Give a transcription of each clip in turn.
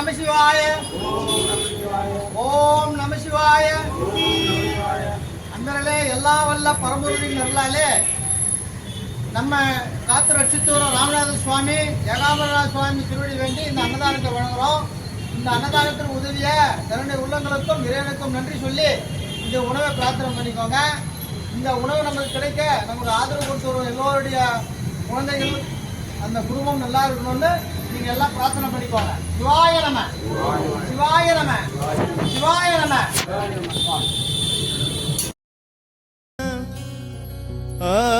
நம சிவாய. ஓம் நம சிவாய. அந்தரலே எல்லா வல்ல பரம்பொருளின் நல்லாலே நம்ம காத்து ரட்சித்தூர் ராமநாத சுவாமி ஏகாம்பரநாத சுவாமி திருவடி வேண்டி இந்த அன்னதானத்தை வழங்குறோம். இந்த அன்னதானத்திற்கு உதவிய தன்னுடைய உள்ளங்களுக்கும் இறைவனுக்கும் நன்றி சொல்லி இந்த உணவை பிரார்த்தனை பண்ணிக்கோங்க. இந்த உணவு நமக்கு கிடைக்க நமக்கு ஆதரவு கொடுத்து வரும் எல்லோருடைய குழந்தைகள் அந்த குடும்பம் நல்லா இருக்கணும்னு நீங்க எல்லாம் பிரார்த்தனை பண்ணிக்கோங்க. சிவாய நம. சிவாய நம. சிவாய நம. ஆ.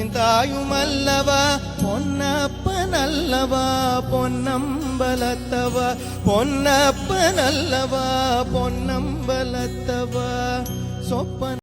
நல்லவா நின் தாயும் பொன்னப்ப நல்லவா பொன்னம்பலத்தவா? பொன்னப்ப நல்லவா பொன்னம்பலத்தவா? சொப்ப